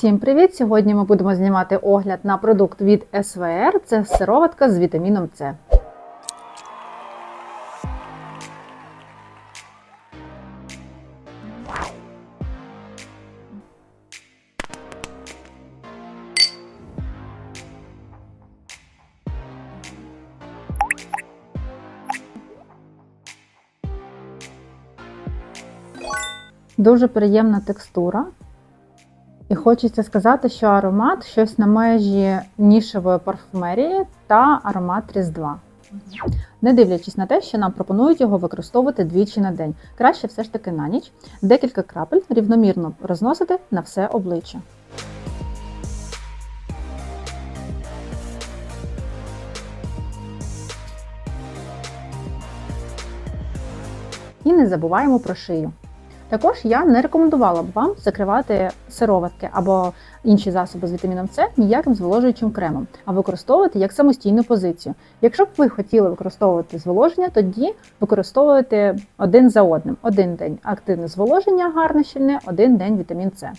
Всім привіт! Сьогодні ми будемо знімати огляд на продукт від СВР. Це сироватка з вітаміном С. Дуже приємна текстура. І хочеться сказати, що аромат щось на межі нішевої парфумерії та аромат Різдва. Не дивлячись на те, що нам пропонують його використовувати двічі на день. Краще все ж таки на ніч. Декілька крапель рівномірно розносити на все обличчя. І не забуваємо про шию. Також я не рекомендувала б вам закривати сироватки або інші засоби з вітаміном С ніяким зволожуючим кремом, а використовувати як самостійну позицію. Якщо б ви хотіли використовувати зволоження, тоді використовуйте один за одним. Один день активне зволоження, гарне щільне, один день вітамін С.